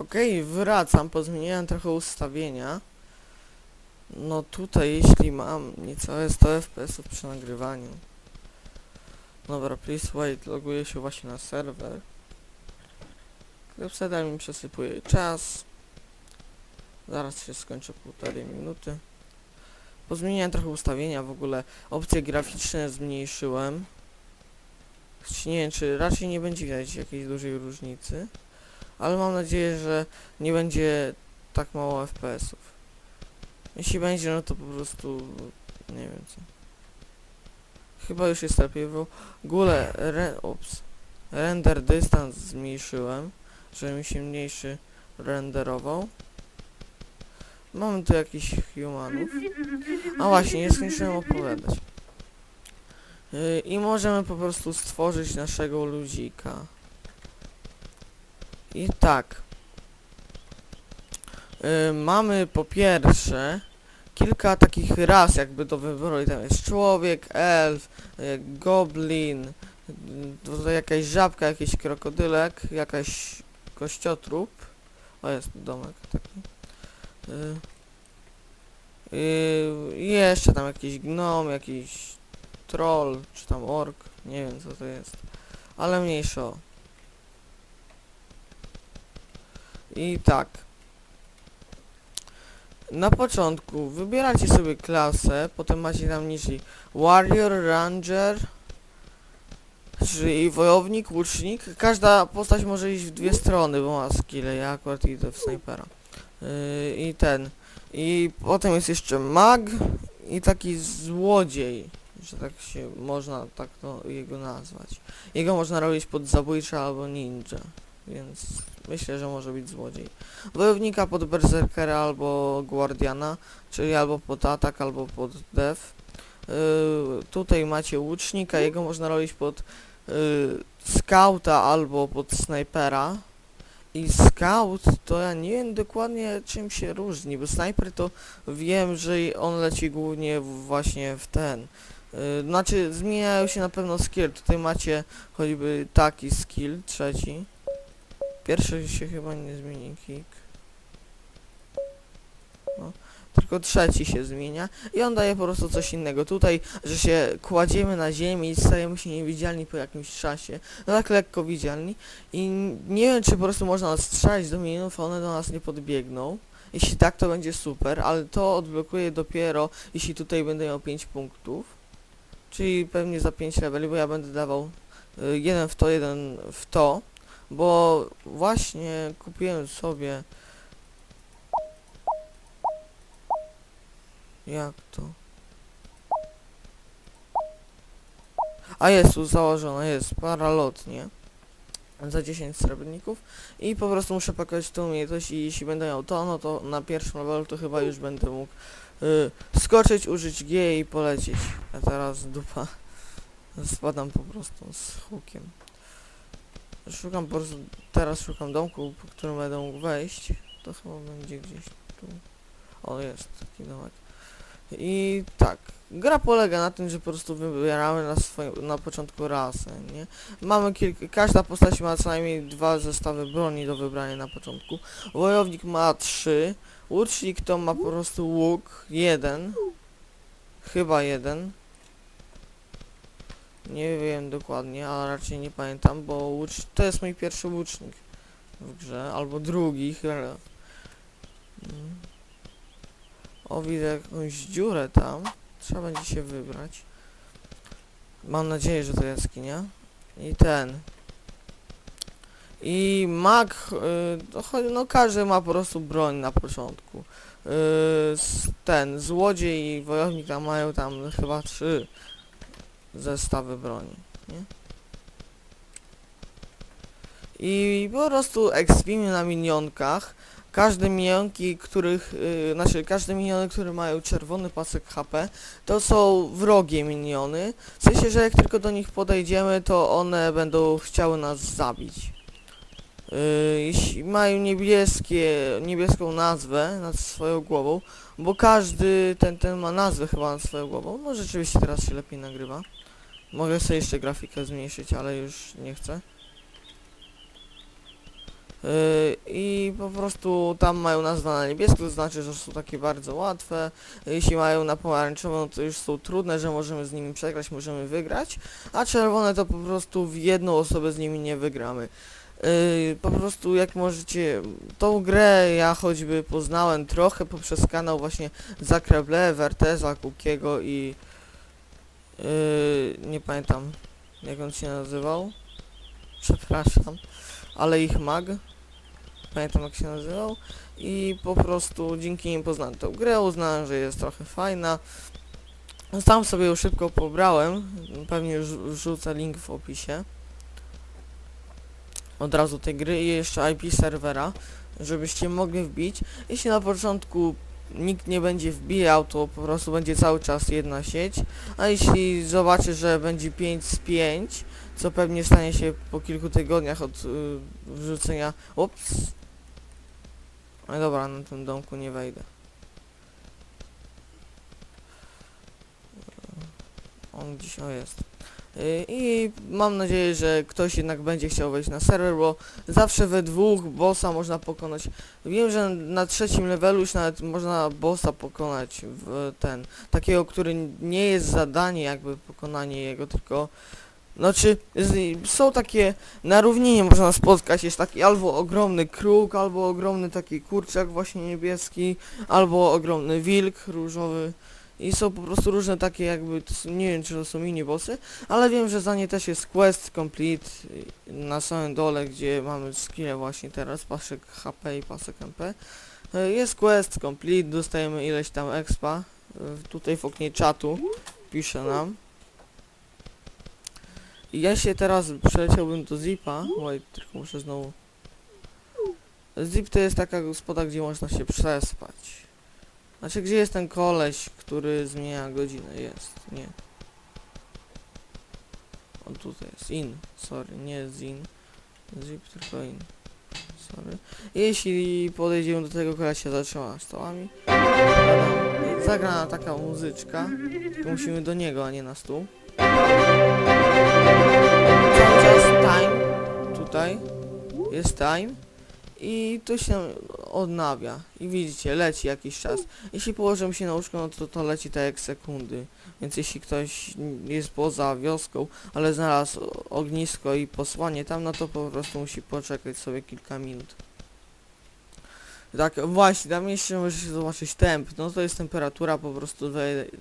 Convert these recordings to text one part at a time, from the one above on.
Okej, wracam, pozmieniałem trochę ustawienia. No tutaj, jeśli mam niecałe 100 FPS-ów przy nagrywaniu. Dobra, please wait, loguję się właśnie na serwer. Website mi przesypuje czas. Zaraz się skończy półtorej minuty. Pozmieniałem trochę ustawienia, w ogóle opcje graficzne zmniejszyłem. Nie wiem, czy raczej nie będzie widać jakiejś dużej różnicy. Ale mam nadzieję, że nie będzie tak mało FPS-ów. Jeśli będzie, no to po prostu nie wiem co. Chyba już jest lepiej, bo ogóle re, render dystans zmniejszyłem, żeby mi się mniejszy renderował. Mamy tu jakichś humanów. A właśnie, nie skończyłem opowiadać. Yy, I możemy po prostu stworzyć naszego ludzika. I tak. Y, mamy po pierwsze kilka takich ras jakby do wyboru. I tam jest człowiek, elf, y, goblin, y, tutaj jakaś żabka, jakiś krokodylek, jakaś kościotrup. O jest domek taki. Y, y, I jeszcze tam jakiś gnom, jakiś troll, czy tam ork, nie wiem co to jest. Ale mniejsza o. I tak. Na początku wybieracie sobie klasę, potem macie tam niżej Warrior, Ranger, czyli wojownik, łucznik. Każda postać może iść w dwie strony, bo ma skille, ja akurat idę w snajpera. Yy, I ten. I potem jest jeszcze mag i taki złodziej, że tak się można tak to jego nazwać. Jego można robić pod zabójcza albo ninja, więc myślę, że może być złodziej. Wojownika pod berserkera albo guardiana, czyli albo pod atak, albo pod def. Yy, tutaj macie łucznika, jego można robić pod yy, skauta albo pod snajpera. I scout to ja nie wiem dokładnie czym się różni, bo snajper to wiem, że on leci głównie właśnie w ten. Yy, znaczy zmieniają się na pewno skill. Tutaj macie choćby taki skill, trzeci. Pierwszy się chyba nie zmieni kick. No, tylko trzeci się zmienia i on daje po prostu coś innego. Tutaj, że się kładziemy na ziemi i stajemy się niewidzialni po jakimś czasie. No tak lekko widzialni. I nie wiem, czy po prostu można strzelać do minionów, a one do nas nie podbiegną. Jeśli tak, to będzie super, ale to odblokuje dopiero, jeśli tutaj będę miał 5 punktów. Czyli pewnie za 5 leveli, bo ja będę dawał y, jeden w to, jeden w to. Bo właśnie kupiłem sobie... Jak to? A jest tu założona, jest paralotnie za 10 srebrników i po prostu muszę pakować tą umiejętność i jeśli będę miał to, no to na pierwszym levelu to chyba już będę mógł y, skoczyć, użyć G i polecieć. A teraz dupa. Spadam po prostu z hukiem. Szukam po prostu, teraz szukam domku, po którym mógł wejść. To chyba będzie gdzieś tu. O, jest taki domek. I tak, gra polega na tym, że po prostu wybieramy na swoim, na początku rasę, nie? Mamy kilka, każda postać ma co najmniej dwa zestawy broni do wybrania na początku. Wojownik ma trzy, łucznik to ma po prostu łuk, jeden. Chyba jeden. Nie wiem dokładnie, ale raczej nie pamiętam, bo łucz... to jest mój pierwszy łucznik w grze, albo drugi chyba. O, widzę jakąś dziurę tam. Trzeba będzie się wybrać. Mam nadzieję, że to jaskinia. I ten. I mag, y, no, każdy ma po prostu broń na początku. Y, s- ten, złodziej i wojownik tam mają tam chyba trzy zestawy broni, nie? I po prostu ekspimy na minionkach. Każde minionki, których, yy, znaczy każde miniony, które mają czerwony pasek HP, to są wrogie miniony. W sensie, że jak tylko do nich podejdziemy, to one będą chciały nas zabić. Yy, jeśli mają niebieskie, niebieską nazwę nad swoją głową, bo każdy ten, ten ma nazwę chyba nad swoją głową, no rzeczywiście teraz się lepiej nagrywa. Mogę sobie jeszcze grafikę zmniejszyć, ale już nie chcę. Yy, I po prostu tam mają nazwę na niebiesko, to znaczy, że są takie bardzo łatwe. Jeśli mają na pomarańczową, to już są trudne, że możemy z nimi przegrać, możemy wygrać. A czerwone to po prostu w jedną osobę z nimi nie wygramy. Yy, po prostu jak możecie, tą grę ja choćby poznałem trochę poprzez kanał właśnie Zakreble, Verteza, Kukiego i yy, nie pamiętam jak on się nazywał. Przepraszam, ale ich mag. Pamiętam jak się nazywał. I po prostu dzięki nim poznałem tę grę, uznałem, że jest trochę fajna. Sam sobie ją szybko pobrałem, pewnie już wrzucę link w opisie od razu tej gry i jeszcze IP serwera, żebyście mogli wbić. Jeśli na początku nikt nie będzie wbijał, to po prostu będzie cały czas jedna sieć, a jeśli zobaczy, że będzie 5 z 5, co pewnie stanie się po kilku tygodniach od y, wrzucenia... Ups! No dobra, na tym domku nie wejdę. On o jest. Y, I mam nadzieję, że ktoś jednak będzie chciał wejść na serwer, bo zawsze we dwóch bossa można pokonać. Wiem, że na trzecim levelu już nawet można bossa pokonać w ten, takiego, który nie jest zadanie jakby pokonanie jego, tylko znaczy są takie na równinie można spotkać, jest taki albo ogromny kruk, albo ogromny taki kurczak właśnie niebieski, albo ogromny wilk różowy. I są po prostu różne takie jakby, nie wiem czy to są mini bossy, ale wiem, że za nie też jest quest complete na samym dole, gdzie mamy skille właśnie teraz, pasek HP i pasek MP. Y, Jest quest complete, dostajemy ileś tam expa, y, tutaj w oknie czatu pisze nam. I ja się teraz przeleciałbym do Zipa, oj, tylko muszę znowu... Zip to jest taka gospoda, gdzie można się przespać. Znaczy, gdzie jest ten koleś, który zmienia godzinę? Jest, nie. On tutaj jest, in, sorry, nie zin. Zip, tylko in. Sorry. Jeśli podejdziemy do tego kolesia za trzema stołami, zagra- zagra taka muzyczka, tylko musimy do niego, a nie na stół. Cały time, tutaj, jest time i to się odnawia i widzicie, leci jakiś czas. Jeśli położymy się na łóżko, no to to leci tak jak sekundy. Więc jeśli ktoś jest poza wioską, ale znalazł ognisko i posłanie tam, no to po prostu musi poczekać sobie kilka minut. Tak, właśnie, tam jeszcze możecie zobaczyć temp. No to jest temperatura po prostu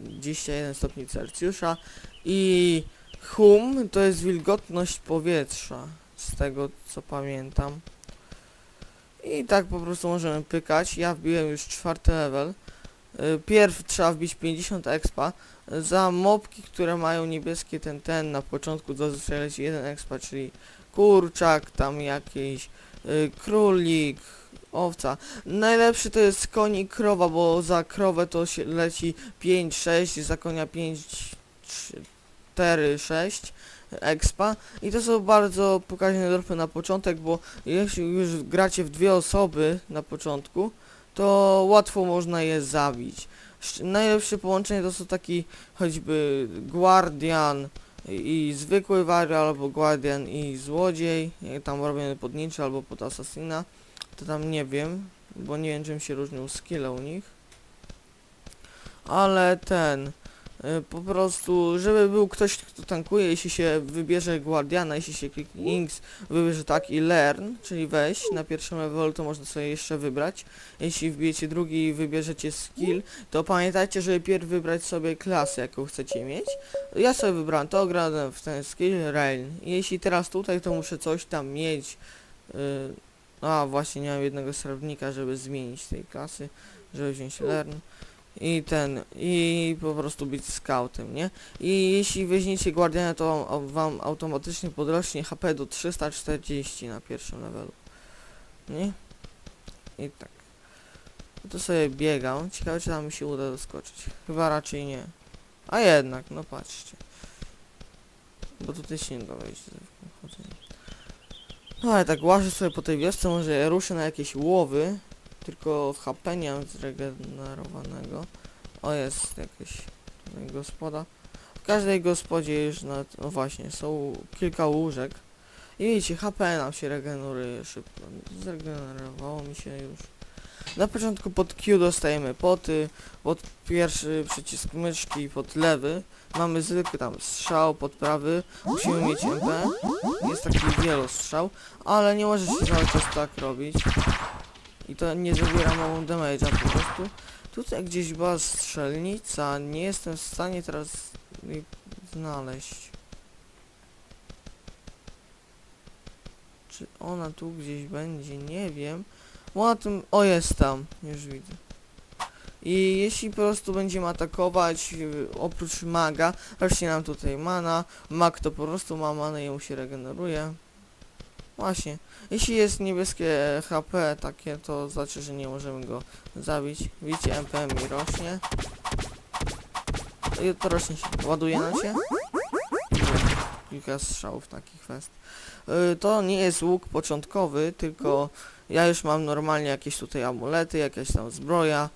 21 stopni Celsjusza i hum to jest wilgotność powietrza, z tego co pamiętam. I tak po prostu możemy pykać. Ja wbiłem już czwarty level. Y, Pierw trzeba wbić 50 expa. Za mobki, które mają niebieskie ten ten na początku zazwyczaj leci jeden expa, czyli kurczak, tam jakiś y, królik, owca. Najlepszy to jest koń i krowa, bo za krowę to się leci 5, 6, za konia 5, 4, 6 expa. I to są bardzo pokaźne dropy na początek, bo jeśli już gracie w dwie osoby na początku, to łatwo można je zabić. Najlepsze połączenie to są taki choćby Guardian i, zwykły wariat, albo Guardian i złodziej, tam robiony pod ninja albo pod assassina, to tam nie wiem, bo nie wiem czym się różnią skille u nich. Ale ten, po prostu, żeby był ktoś, kto tankuje, jeśli się wybierze Guardiana, jeśli się kliknie Inks, wybierze tak i Learn, czyli weź na pierwszym levelu, to można sobie jeszcze wybrać. Jeśli wbijecie drugi i wybierzecie skill, to pamiętajcie, żeby pierw wybrać sobie klasę, jaką chcecie mieć. Ja sobie wybrałem to, grałem w ten skill Rail. I Jeśli teraz tutaj, to muszę coś tam mieć. Yy, a, właśnie nie mam jednego srebrnika, żeby zmienić tej klasy, żeby wziąć Learn. I ten, i po prostu być scoutem, nie? I jeśli weźmiecie Guardiana, to wam automatycznie podrośnie HP do 340 na pierwszym levelu. Nie? I tak. No to sobie biegam. Ciekawe, czy tam mi się uda doskoczyć. Chyba raczej nie. A jednak, no patrzcie. Bo tutaj się nie da wejść. No ale tak łażę sobie po tej wiosce, może ruszę na jakieś łowy. Tylko HP nie mam zregenerowanego. O, jest tutaj gospoda. W każdej gospodzie już na... No właśnie, są kilka łóżek. I widzicie, HP nam się regeneruje szybko. Zregenerowało mi się już. Na początku pod Q dostajemy poty, pod pierwszy przycisk myszki, pod lewy. Mamy zwykły tam strzał, pod prawy. Musimy mieć MP. Jest taki wielostrzał, ale nie może się cały czas tak robić. I to nie zabiera mało damage'a po prostu. Tutaj gdzieś była strzelnica, nie jestem w stanie teraz jej znaleźć. Czy ona tu gdzieś będzie? Nie wiem. Na tym... O, jest tam. Już widzę. I jeśli po prostu będziemy atakować yy, oprócz maga, rośnie nam tutaj mana. Mag to po prostu ma manę i mu się regeneruje. Właśnie. Jeśli jest niebieskie HP takie, to znaczy, że nie możemy go zabić. Widzicie, MPM mi rośnie. I to rośnie się. Ładuje nam się. Kilka strzałów takich fest. Y, To nie jest łuk początkowy, tylko ja już mam normalnie jakieś tutaj amulety, jakaś tam zbroja.